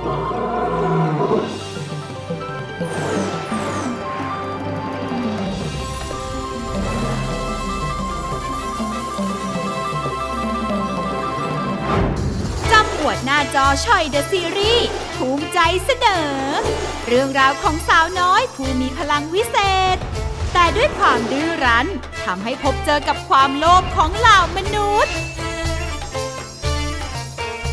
จำอวดหน้าจอชอยเดอะซีรีส์ภูมิใจเสนอ เรื่องราวของสาวน้อยผู้มีพลังวิเศษ แต่ด้วยความดื้อรั้นทำให้พบเจอกับความโลภของเหล่ามนุษย์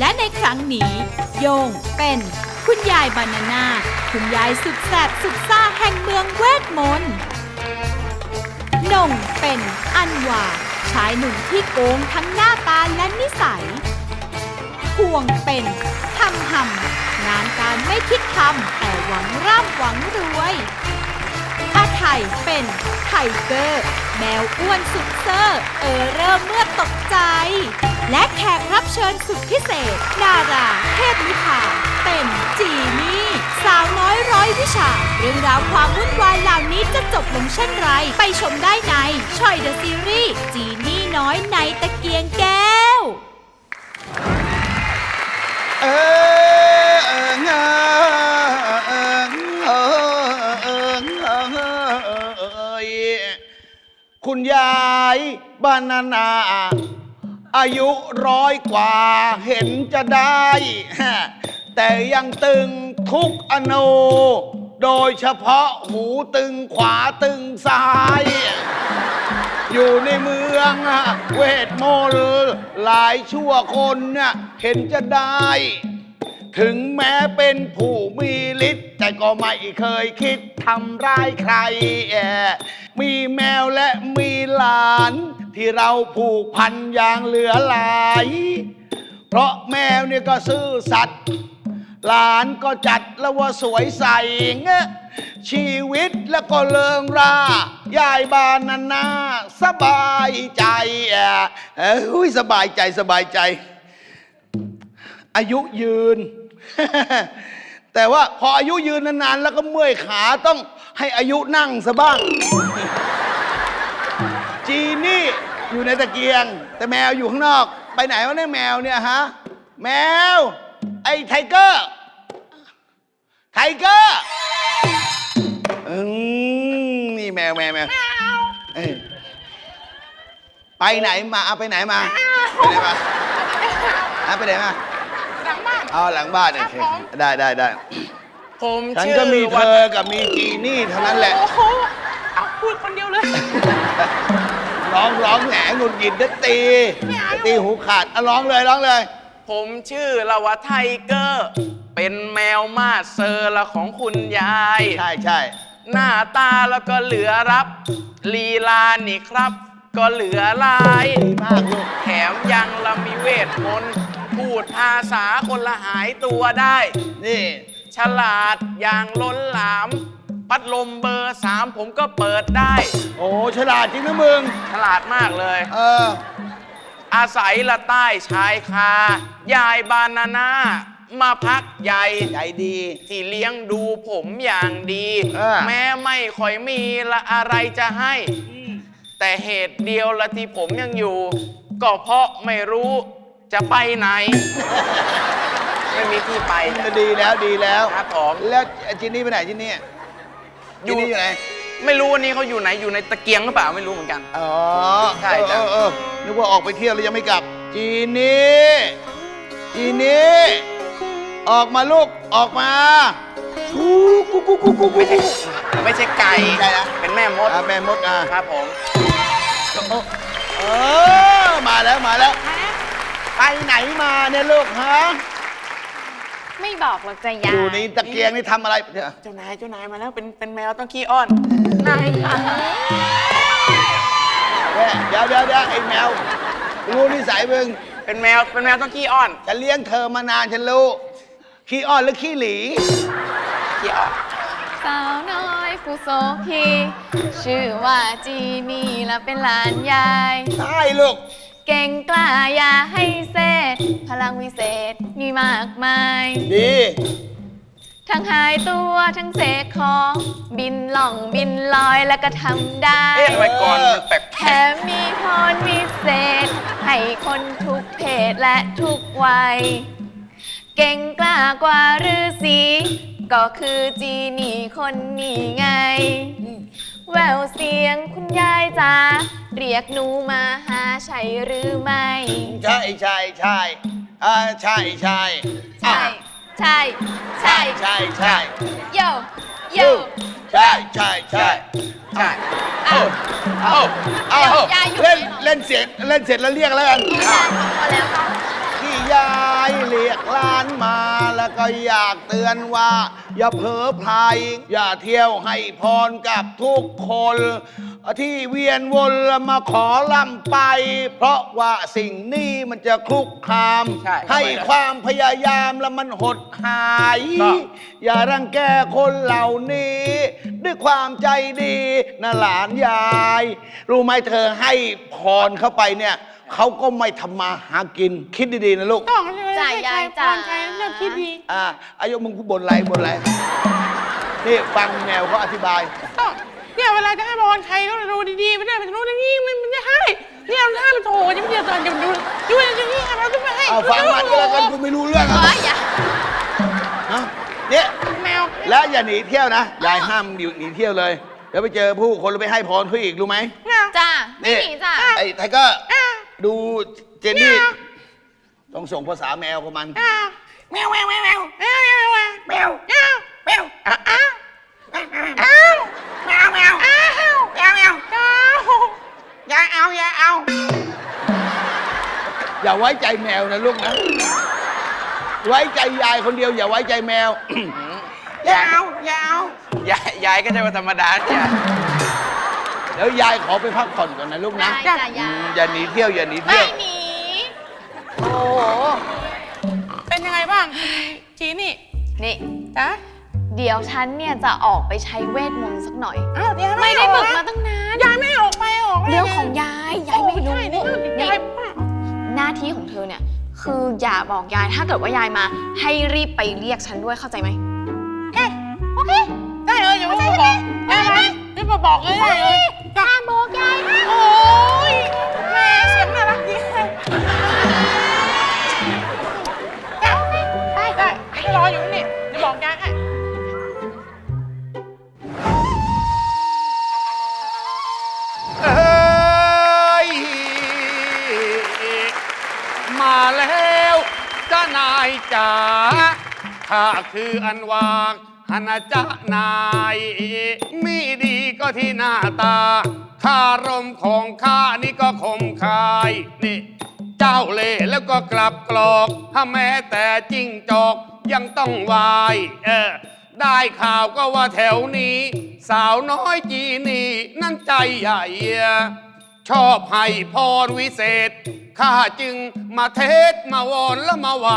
และในครั้งนี้ โยงเป็น คุณยายบานาน่าคุณยายสุดแสบสุดซ่าแห่งเมืองเวทมนต์นงเป็นอันวาชายหนุ่มที่โกงทั้งหน้าตาและนิสัยพวงเป็นทำหำงานการไม่คิดทำแต่หวังร่ำหวังรวยอาไข่เป็นไทเกอร์ แมวอ้วนสุดเซอร์เออเริ่มเมื่อตกใจ และแขกรับเชิญสุดพิเศษดาราเทพนิพาเป็นจีนี่สาวน้อยร้อยวิชา เรื่องราวความวุ่นวายเหล่านี้จะจบลงเช่นไร ไปชมได้ในชอยเดอะซีรีส์จีนี่น้อยในตะ บานานา อายุร้อยกว่าเห็นจะได้ แต่ยังตึงทุกอนูโดยเฉพาะหูตึงขวาตึงซ้าย อยู่ในเมืองเวทมนต์หลายชั่วคนน่ะเห็นจะได้ ถึงแม้เป็นผู้มีฤทธิ์แต่ก็ไม่เคยคิดทำร้ายใครแอบมีแมวและมีหลาน ที่เราผูกพันอย่างเหลือหลาย เพราะแมวเนี่ยก็ซื่อสัตย์หลานก็จัดแล้วว่าสวยใสเงะชีวิตแล้วก็เลิงรา ยายบานนานาสบายใจอะเอ้ยสบายใจสบายใจ อายุยืน แต่ว่าพออายุยืนนานๆ แล้วก็เมื่อยขาต้องให้อายุนั่งซะบ้าง จีนี่อยู่ในตะเกียง แต่แมวอยู่ข้างนอก ไปไหนวะเนี่ยแมวเนี่ยฮะ แมว ไอ้ไทเกอร์ ไทเกอร์อืมนี่แมวแมวแมวเอ้ยไปไหนมาเอาไปไหนมา ไปไหนมาเอาไปไหนมาหลังบ้าน เอาหลังบ้านโอเคครับผมได้ได้ได้ผมฉันชื่อก็มีเธวัอกับมีจีนี่เท่านั้นแหละ โอ้โหเอาพูดคนเดียวเลย ร้องร้องแหนงุดหงิดจะตีไม่เอาจะตีหูขาดเอาร้องเลยร้องเลย ผมชื่อละวะไทเกอร์ เป็นแมวมาสเซอร์ละของคุณยาย ใช่ใช่หน้าตาแล้วก็เหลือรับ ลีลานี่ครับ ก็เหลือลาย ดีมากลูก แถมยังละมีเวทมนต์ พูดภาษาคนละหายตัวได้ นี่ ฉลาดอย่างล้นหลาม พัดลมเบอร์สามผมก็เปิดได้ โอ้ฉลาดจริงนะมึง ฉลาดมากเลย เออ อาศัยละใต้ชายคา ยายบานาน่ามาพักใหญ่ใจดี ที่เลี้ยงดูผมอย่างดี เออ แม้ไม่ค่อยมีละอะไรจะให้ แต่เหตุเดียวละที่ผมยังอยู่ ก็เพราะไม่รู้ จะไปไหน ไม่มีที่ไปก็ดีแล้วดีแล้วครับผม แล้วจินนี่ไปไหนจินนี่อยู่จินนี่อยู่ไหนไม่รู้วันนี้เขาอยู่ไหนอยู่ในตะเกียงหรือเปล่าไม่รู้เหมือนกัน อ๋อใช่เออจ้ะเออเออนึกว่าออกไปเที่ยวแล้วยังไม่กลับจีนี่จีนี่ออกมาลูกออกมากูกูกูกูกูไม่ใช่ไม่ใช่ไก่ใช่นะ เป็นแม่มดอะแม่มดอะครับผม เออมาแล้วมาแล้ว ไปไหนมาเนี่ยลูกฮะไม่บอกหรอกจะยาอยู่ในตะเกียงนี่ทำอะไรเดี๋ยวเจ้านายเจ้านายมาแล้วเป็นเป็นแมวต้องขี้อ้อนนายค่ะแม่เดี๋ยวเดี๋ยวเดี๋ยวไอ้แมวรู้นิสัยมึงเป็นแมวเป็นแมวต้องขี้อ้อนฉันเลี้ยงเธอมานานฉันรู้ขี้อ้อนหรือขี้หลีขี้อ้อนสาวน้อยฟูโซพีชื่อว่าจีนี่และเป็นหลานยายใช่ลูก เก่งกล้าอย่าให้เศษ พลังวิเศษมีมากมายดีทั้งหายตัวทั้งเสกของบินล่องบินลอยแล้วก็ทำได้ เอ๊ะทำไมก่อนมันแปลกแถมมีพรวิเศษ ให้คนทุกเพศและทุกวัย เก่งกล้ากว่าฤาษีก็คือจีนี่คนนี้ไง แววเสียงคุณยายจ๋าเรียกหนูมาหาใช่หรือไม่ ใช่ใช่ใช่อ่าใช่ใช่ใช่ใช่ ใช่ใช่ใช่โยโยใช่ใช่ใช่ใช่อ้าวเอาเอายายอยู่เล่นไหนหรอเล่นเสร็จเล่นเสร็จแล้วเรียกแล้วกันยายพอแล้วค่ะที่ ยายเรียกหล้านมาแล้วก็อยากเตือนว่า อย่าเผลอไพลายอย่าเที่ยวให้พรกับทุกคน ที่เวียนวนแล้วมาขอลำไป เพราะว่าสิ่งนี้มันจะคลุกคลามใช่ให้ความพยายามแล้วมันหดหายก็อย่ารังแกคนเหล่านี้ ด้วยความใจดีนะหลานยาย รู้ไหมเธอให้พรเข้าไปเนี่ย เขาก็ไม่ทำมาหากินคิดดีๆนะลูก ต้องเลยจ่ายยายจ๋าใครเลือกที่ดีอ่าอายุมึงบนไรบนไรนี่ฟังแนวเขาอธิบาย ต้องเนี่ยเวลาจะให้บอลใครก็ดูดีๆไม่ได้ไปรู้ดีๆมันมันจะให้เนี่ยถ้ามันโถยังไม่เดียวตอนจะดูดูอย่างนี้เราต้องไปให้เอาฟังมันก็แล้วกันกูไม่รู้เรื่องเฮ้อะยอย่าฮะเนี่ยแมวแล้วอย่าหนีเที่ยวนะยายห้ามอยู่หนีเที่ยวเลยเดี๋ยวไปเจอผู้คนแล้วไปให้พรเขาอีกรู้ไหมแมวจ้าไม่หนีจ้า ไอ้ไทเกอร์ ดูเจนนี่ ต้องส่งภาษาแมวของมัน แมวแมวแมวแมวแมวแมวแมวแมวแมวแมวอ้าวอ้าวอ้าวแมวแมวอ้าวแมวแมวอย่าเอาอย่าเอา อย่าไว้ใจแมวนะลูกนะ ไว้ใจยายคนเดียว อย่าไว้ใจแมว อย่าเอาอย่าเอายายยายก็จะมาธรรมดาเนี่ยเดี๋ยวยายขอไปพักผ่อนก่อนนะลูกนะได้จ้ะยาอืมอย่าหนีเที่ยวอย่าหนีไม่เที่ยว หนี โอ้โห เป็นยังไงบ้างจีนี่นี่ จ๊ะเดี๋ยวฉันเนี่ยจะออกไปใช้เวทมนต์สักหน่อย อ้าวเดี๋ยวไม่ได้ฝึกออมาตั้งนาน ยายไม่ออกไปออกเรื่องของยาย ยายไม่รู้ใช่นี่นี่ยายหน้าที่ของเธอเนี่ย คืออย่าบอกยายถ้าเกิดว่ายายมา ให้รีบไปเรียกฉันด้วยเข้าใจไหม โอเค ได้เลยอย่ามาบอกได้ไหมรีบมาบอกเลยได้เลย จ้าบอกยายนะโอ้ยแม่เสียงน่ารักดีจ้าได้ได้ก็รออยู่นี่เดี๋ยวบอกยายให้เอ้ยมาแล้วจ้านายจ๋าข้าคืออันวาง ฮานาจะนายมีดีก็ที่หน้าตาคารมของข้านี่ก็คมคายนี่ เจ้าเล่แล้วก็กลับกรอกถ้าแม้แต่จิ้งจอกยังต้องวายเออได้ข่าวก็ว่าแถวนี้ สาวน้อยจีนี่นั่นใจใหญ่ชอบให้พรวิเศษ ข้าจึงมาเทศมาวอนและมาไหว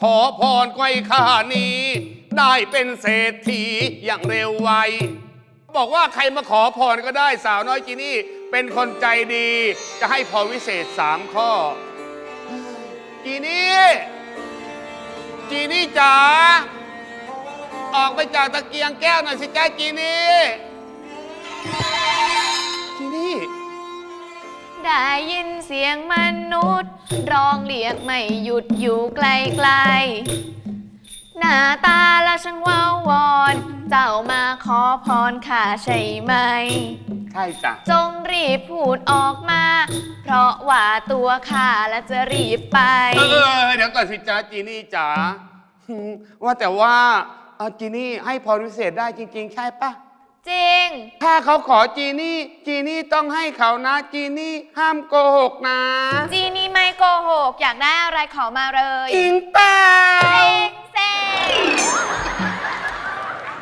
ขอพรไว้ข้านี้ ได้เป็นเศรษฐีอย่างเร็วไว บอกว่าใครมาขอพรก็ได้สาวน้อยจีนี่ เป็นคนใจดี จะให้พรวิเศษสามข้อ จีนี่ จีนี่จ๋าออกไปจากตะเกียงแก้วหน่อยสิจ้าจีนี่ จีนี่ ได้ยินเสียงมนุษย์ ร้องเรียกไม่หยุดอยู่ไกลๆ หน้าตาละช่างว่าวอน เจ้ามาขอพรข้าใช่ไหม ใช่จ้ะ จงรีบพูดออกมา เพราะว่าตัวข้าและจะรีบไป เออเออเดี๋ยวก่อนสิจ้าจีนี่จ๋าอืมว่าแต่ว่าเอ่อจีนี่ให้พรวิเศษได้จริง ๆ ใช่ปะจริง ถ้าเขาขอจีนี่ จีนี่ต้องให้เขานะ จีนี่ห้ามโกหกนะ จีนี่ไม่โกหก อยากได้อะไรขอมาเลยจริงเปล่าเซ็งเซ็ง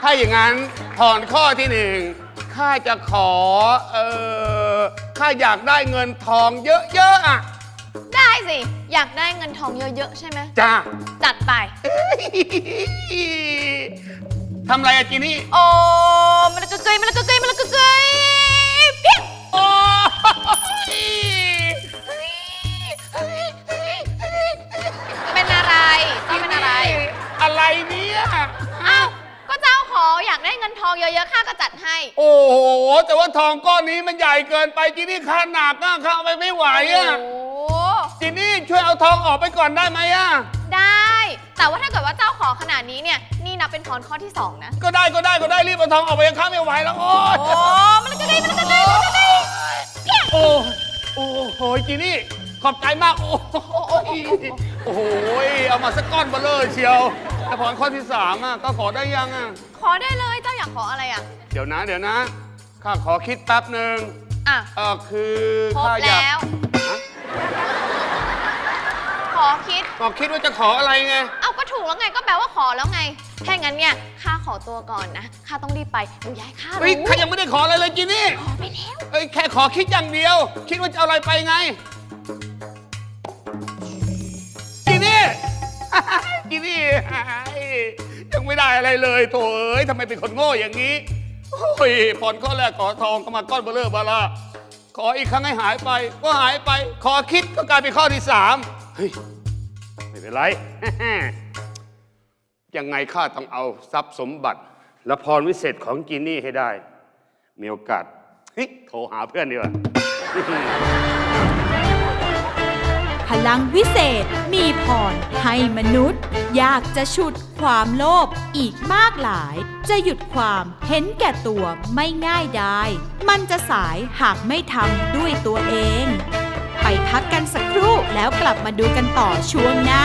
ถ้าอย่างนั้นพรข้อที่หนึ่งข้าจะขอ เออข้าอยากได้เงินทองเยอะๆอะได้สิ อยากได้เงินทองเยอะ ๆ ใช่ไหมจ้า จัดไป ทำไรอะจีนี่ โอ้มันละกึกเกยมันละกึกเกยมันละกึกเกยเพี้ยโอ้ย นทองเยอะๆข้าก็จัดให้ โอ้โห แต่ว่าทองก้อนนี้มันใหญ่เกินไปจีนี่ข้าหนักอะข้าเอาไปไม่ไหวอะโอ้จีนี่ช่วยเอาทองออกไปก่อนได้ไหมอะได้ แต่ว่าถ้าเกิดว่าเจ้าขอขนาดนี้เนี่ย นี่นับเป็นพรข้อที่สองนะ ก็ได้ก็ได้ก็ได้รีบเอาทองออกไปยังข้าไม่ไหวแล้วโอ้ยโอ้มันละกึกเกยมันละกึกเกยมันละกึกเกยเพี้ยโอ้โอ้โหจีนี่ขอบใจมากโอ้โหโอ้โหเอามาสักก้อนเบลเลยเชียวแต่พรข้อที่สามอะก็ขอได้ยังอะ ขอได้เลยเจ้าอยากขออะไรอะ เดี๋ยวนะ เดี๋ยวนะ ข้าขอคิดแป๊บหนึ่งอะ เออคือครบข้าอยากแล้ว ฮะขอคิด ก็คิดว่าจะขออะไรไง เอาก็ถูกแล้วไงก็แปลว่าขอแล้วไงถ้าอย่างนั้นเนี่ยข้าขอตัวก่อนนะข้าต้องรีบไปหนูย้ายข้าเฮ้ยรู้ข้ายังไม่ได้ขออะไรเลยจินี่ ขอไปแล้วเอ้ยแค่ขอคิดอย่างเดียว คิดว่าจะเอาอะไรไปไงจินี่ จินี่ ยังไม่ได้อะไรเลยโถเอ้ยทำไมเป็นคนโง่อย่างนี้โอ้ยผ่อนข้อแรกขอทองก็มาก้อนเบลเลอร์บาลาขออีกครั้งให้หายไป ก็หายไป ขอคิดก็กลายเป็นข้อที่สามเฮ้ยไม่เป็นไร ยังไงข้าต้องเอาทรัพย์สมบัติ และพรวิเศษของจินนี่ให้ได้ มีโอกาสเฮ้ยโทรหาเพื่อนดีกว่า พลังวิเศษ มีพรให้มนุษย์ อยากจะฉุดความโลภอีกมากหลาย จะหยุดความเห็นแก่ตัวไม่ง่ายได้ มันจะสายหากไม่ทำด้วยตัวเอง ไปพักกันสักครู่แล้วกลับมาดูกันต่อช่วงหน้า